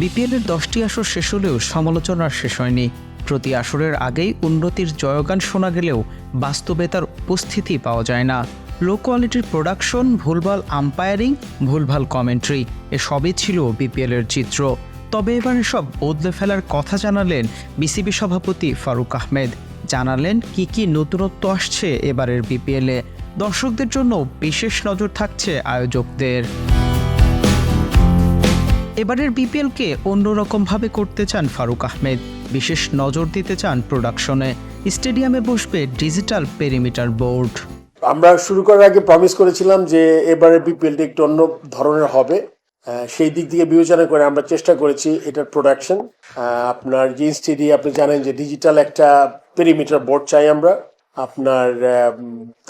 বিপিএলের দশটি আসর শেষ হলেও সমালোচনার শেষ হয়নি। প্রতি আসরের আগেই উন্নতির জয়গান শোনা গেলেও বাস্তবে তার উপস্থিতি পাওয়া যায় না। লো কোয়ালিটির প্রোডাকশন, ভুলভাল আম্পায়ারিং, ভুলভাল কমেন্ট্রি, এসবই ছিল বিপিএলের চিত্র। তবে এবার সব বদলে ফেলার কথা জানালেন বিসিবি সভাপতি ফারুক আহমেদ। জানালেন কি কি নতুনত্ব আসছে এবারের বিপিএলে দর্শকদের জন্য বিশেষ নজর থাকছে আয়োজকদের। এবারের বিপিএলকে অন্যরকমভাবে করতে চান ফারুক আহমেদ। বিশেষ নজর দিতে চান প্রোডাকশনে। স্টেডিয়ামে বসবে ডিজিটাল পেরিমিটার বোর্ড। আমরা শুরু করার আগে প্রমিস করেছিলাম যে এবারে বিপিএলটি একটু অন্য ধরনের হবে। সেই দিক থেকে বিবেচনা করে আমরা চেষ্টা করেছি এটার প্রোডাকশন আপনার যে স্টেডি আপনি জানেন যে ডিজিটাল একটা পেরিমিটার বোর্ড চাই আমরা। আপনার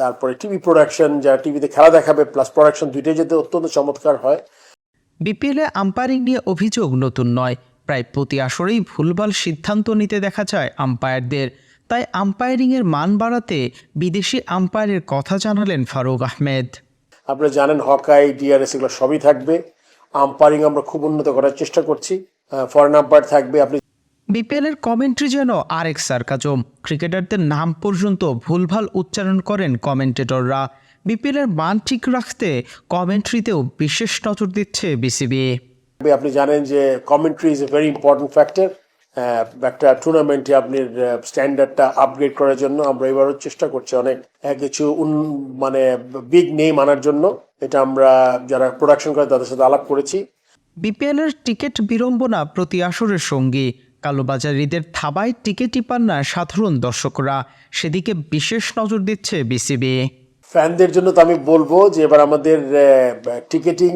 তারপরে টিভি প্রোডাকশন যা টিভিতে খেলা দেখাবে প্লাস প্রোডাকশন দুইটাই যাতে অত্যন্ত চমৎকার হয়। বিপিএলে আম্পায়ারিং নিয়ে অভিযোগ নতুন নয়। প্রায় প্রতি আসরেই ভুলভাল সিদ্ধান্ত নিতে দেখা যায় আম্পায়ারদের। তাই আম্পায়ারিংয়ের মান বাড়াতে বিদেশি আম্পায়ারের কথা জানালেন ফারুক আহমেদ। আপনারা জানেন হকাই ডিআরএস এগুলো সবই থাকবে। আম্পায়ারিং আমরা খুব উন্নত করার চেষ্টা করছি। ফরেন আম্পায়ার থাকবে আপনি বিপিএলের কমেন্ট্রি যেন আরেক সার্কাজম। ক্রিকেটারদের নাম পর্যন্ত ভুলভাল উচ্চারণ করেন কমেন্টেটররা। বিপিএলের মান ঠিক রাখতে কমেন্ট্রিতেও বিশেষ নজর দিচ্ছে বিসিবি। আপনি জানেন যে commentary is a very important factor একটা টুর্নামেন্টে আপনি স্ট্যান্ডার্ডটা আপগ্রেড করার জন্য আমরা এবারও চেষ্টা করছি অনেক কিছু মানে বিগ নেম আনার জন্য। এটা আমরা যারা প্রোডাকশন করে তাদের সাথে আলাপ করেছি। বিপিএলের টিকিট বিড়ম্বনা প্রতি আসরের সঙ্গী কালোবাজারিদের থাবায় টিকিটই পান না সাধারণ দর্শকরা সেদিকে বিশেষ নজর দিচ্ছে বিসিবি। ফ্যানদের জন্য তো আমি বলব যে এবার আমাদের টিকেটিং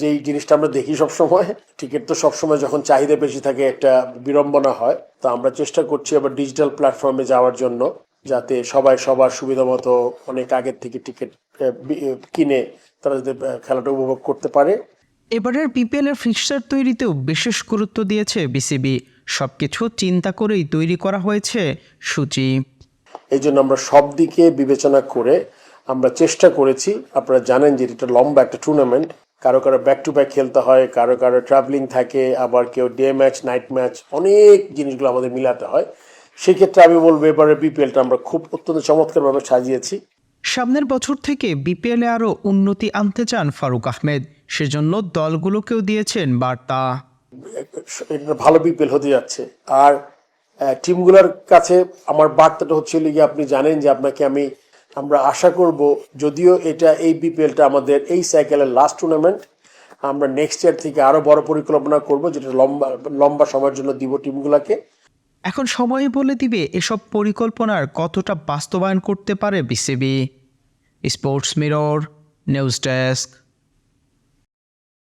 যেই জিনিসটা আমরা দেখি সব সময় টিকিট তো সবসময় যখন চাহিদা বেশি থাকে একটা বিড়ম্বনা হয় তো আমরা চেষ্টা করছি আবার ডিজিটাল প্ল্যাটফর্মে যাওয়ার জন্য যাতে সবাই সবার সুবিধা মতো অনেক আগের থেকে টিকিট কিনে তারা যাতে খেলাটা উপভোগ করতে পারে। এবারের বিপিএলের ফিক্সচার তৈরিতেও বিশেষ গুরুত্ব দিয়েছে বিসিবি সবকিছু চিন্তা করেই তৈরি করা হয়েছে সূচি। এই জন্য আমরা সব দিকে বিবেচনা করে আমরা চেষ্টা করেছি আপনারা জানেন যে এটা লম্বা একটা টুর্নামেন্ট কারও কারও ব্যাক টু ব্যাক খেলতে হয় কারও কারও ট্রাভেলিং থাকে আবার কেউ ডে ম্যাচ নাইট ম্যাচ অনেক জিনিসগুলো আমাদের মিলাতে হয়। সেক্ষেত্রে আমি বলব এবারে বিপিএলটা আমরা খুব অত্যন্ত চমৎকারভাবে সাজিয়েছি। সামনের বছর থেকে বিপিএলে আরও উন্নতি আনতে চান ফারুক আহমেদ। সেজন্য দলগুলোকেও দিয়েছেন বার্তা। ভালো বিপিএল হতে যাচ্ছে। আর টিমগুলোর কাছে আমার বার্তাটা হচ্ছিল গিয়ে আপনি জানেন যে আপনাকে আমি আমরা আশা করব, যদিও এটা এই বিপিএলটা আমাদের এই সাইকেলের লাস্ট টুর্নামেন্ট আমরা নেক্সট ইয়ার থেকে আরও বড় পরিকল্পনা করব, যেটা লম্বা লম্বা সময়ের জন্য দিব টিমগুলোকে। এখন সময় বলে দিবে এসব পরিকল্পনার কতটা বাস্তবায়ন করতে পারে BCB. Sports mirror, news desk